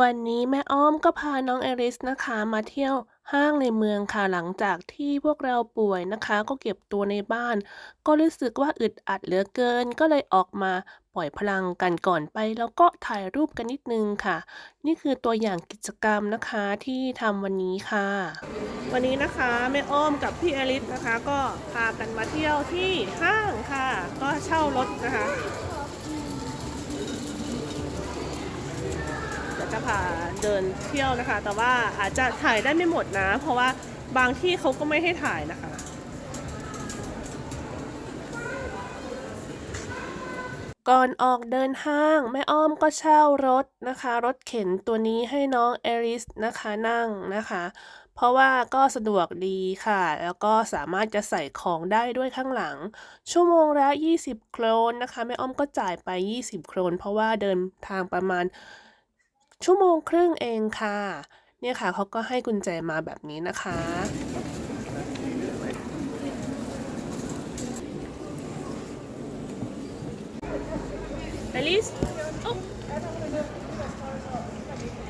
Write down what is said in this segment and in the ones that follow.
วันนี้แม่อ้อมก็พาน้องเอริสนะคะมาเที่ยวห้างในเมืองค่ะหลังจากที่พวกเราป่วยนะคะ ก็เก็บตัวในบ้าน ก็รู้สึกว่าอึดอัดเหลือเกิน ก็เลยออกมาปล่อยพลังกันก่อนไป แล้วก็ถ่ายรูปกันนิดนึงค่ะ นี่คือตัวอย่างกิจกรรมนะคะที่ทำวันนี้ค่ะ วันนี้นะคะแม่อ้อมกับพี่เอริสนะคะ ก็พากันมาเที่ยวที่ห้างค่ะ ก็เช่ารถนะคะ เดี๋ยว จะพาเดินเที่ยวนะคะ แต่ว่าอาจจะถ่ายได้ไม่หมดนะ เพราะว่าบางที่เขาก็ไม่ให้ถ่ายนะคะ ก่อนออกเดินห้าง แม่อ้อมก็เช่ารถนะคะ รถเข็นตัวนี้ให้น้องเอริสนะคะนั่งนะคะ เพราะว่าก็สะดวกดีค่ะ แล้วก็สามารถจะใส่ของได้ด้วยข้างหลัง ชั่วโมงละ 20 โครนนะคะ แม่อ้อมก็จ่ายไป 20 โครน เพราะว่าเดินทางประมาณ ชั่วโมงครึ่งเองค่ะ เนี่ยค่ะเขาก็ให้กุญแจมาแบบนี้นะคะอลิสโอ้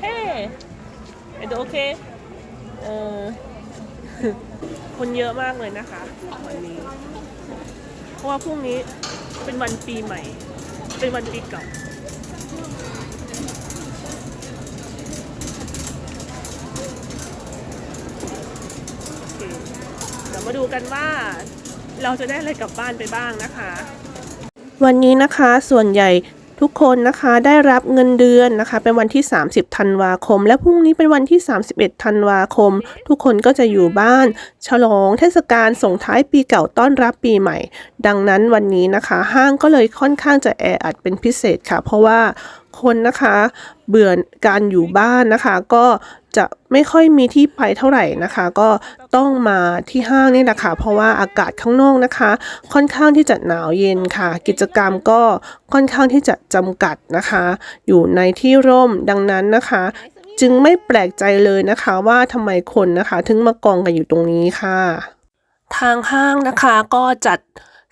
เฮ้ไอโดโอเคเออคนเยอะมากเลยนะคะ วันนี้ เพราะว่าพรุ่งนี้เป็นวันปีใหม่ เป็นวันปีเก่า โอเคเดี๋ยว มาดูกันว่าเราจะได้อะไรกลับบ้านไปบ้างนะคะ วันนี้นะคะส่วนใหญ่ทุกคนนะคะได้รับเงินเดือนนะคะ เป็นวันที่ 30ธันวาคม และพรุ่งนี้เป็นวันที่ 31ธันวาคม ทุกคนก็จะอยู่บ้าน ฉลองเทศกาลส่งท้ายปีเก่าต้อนรับปีใหม่ ดังนั้นวันนี้นะคะ ห้างก็เลยค่อนข้างจะแออัดเป็นพิเศษค่ะ เพราะว่า คนนะคะเบื่อการอยู่บ้านนะคะ ก็จะไม่ค่อยมีที่ไปเท่าไหร่นะคะ ก็ต้องมาที่ห้างนี่แหละค่ะเพราะว่าอากาศข้างนอกนะคะ ค่อนข้างที่จะหนาวเย็นค่ะ กิจกรรมก็ค่อนข้างที่จะจำกัดนะคะ อยู่ในที่ร่มดังนั้นนะคะจึงไม่แปลกใจเลยนะคะว่าทำไมคนนะคะ ถึงมากองกันอยู่ตรงนี้ค่ะ ทางห้างนะคะก็จัด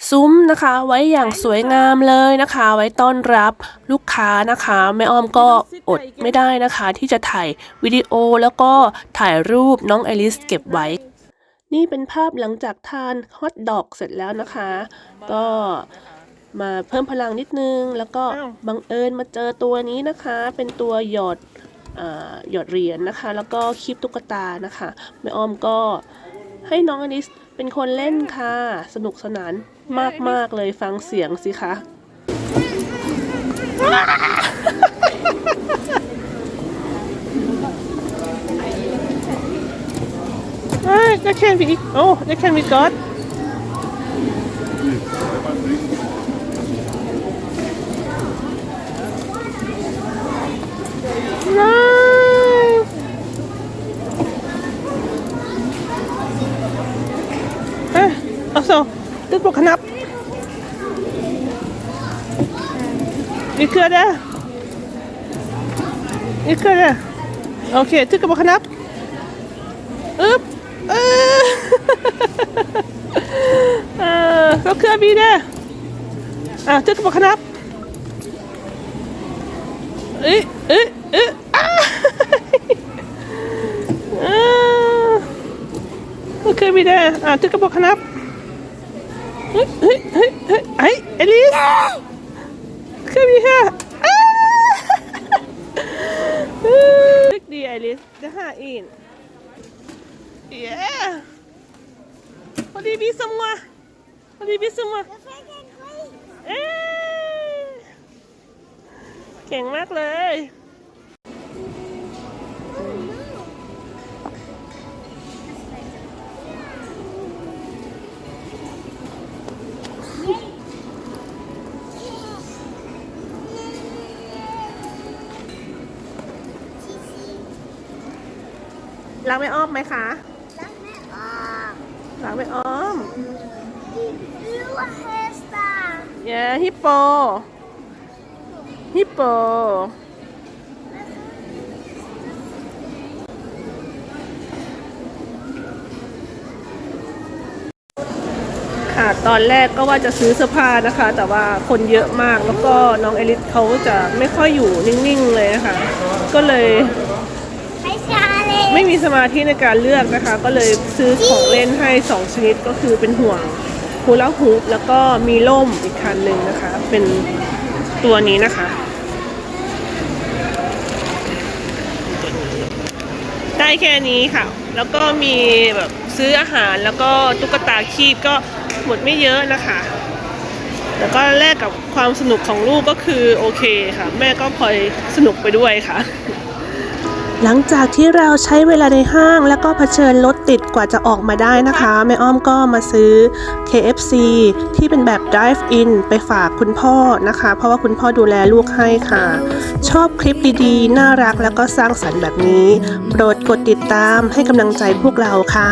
ซุ้มนะคะไว้อย่างสวยงามเลยนะคะ ไว้ต้อนรับลูกค้านะคะแม่อ้อมก็อดไม่ได้นะคะ ที่จะถ่ายวิดีโอแล้วก็ถ่ายรูปน้องอลิสเก็บไว้ นี่เป็นภาพหลังจากทานฮอทดอกเสร็จแล้วนะคะ ก็มาเพิ่มพลังนิดนึง แล้วก็บังเอิญมาเจอตัวนี้นะคะ เป็นตัวหยอดหยอดเหรียญนะคะ แล้วก็คลิปตุ๊กตานะคะแม่อ้อมก็ ให้น้องอลิสเป็นคนเล่นค่ะ สนุกสนานมาก ๆ เลยฟังเสียงสิคะ Ah, that can be. Oh, that can be God. Ah, also, this book up. You could, uh, you could, uh, okay, take a book up. อึ๊บเออเออก็เครื่องบีเด้ออะทึกกระบอกคณับ เอ้เฮ้ยเฮ้ยเฮ้ยเฮ้ยไอ้เอลิสเครื่องบีฮะอ้าทึกดีเอลิสจะหาอิน Yeah. Har de vist semua? Har de vist semua? เอ๊เก่งมากเลย ล้างไม่อ้อมไหมคะ Let me off. ล้างไม่อ้อม You hairstyle. เย้ฮิปโปฮิปโป ค่ะ ตอนแรกก็ว่าจะซื้อเสื้อผ้านะคะ แต่ว่าคนเยอะมากแล้วก็น้องเอลิสเขาจะไม่ค่อยอยู่นิ่ง ๆ เลยนะคะ ก็เลยให้ชาเลย ไม่มีสมาธิในการเลือกนะคะ ก็เลยซื้อของเล่นให้ 2 ชนิดก็คือเป็นห่วงฮูลาฮูปแล้วก็มีล่มอีกคันหนึ่งนะคะ เป็นตัวนี้นะคะ ได้แค่นี้ค่ะ แล้วก็มีแบบซื้ออาหารแล้วก็ตุ๊กตาคีบก็หมดไม่เยอะนะคะแล้วก็แลกกับความสนุกของลูกก็คือโอเคค่ะ แม่ก็พลอยสนุกไปด้วยค่ะ หลังจากที่เราใช้เวลาในห้างแล้วก็เผชิญรถติดกว่าจะออกมาได้นะคะแม่อ้อมก็มาซื้อ KFC ที่เป็นแบบ drive in ไปฝากคุณพ่อนะคะ เพราะว่าคุณพ่อดูแลลูกให้ค่ะ ชอบคลิปดีๆ น่ารักแล้วก็สร้างสรรค์แบบนี้ โปรดกดติดตามให้กำลังใจพวกเราค่ะ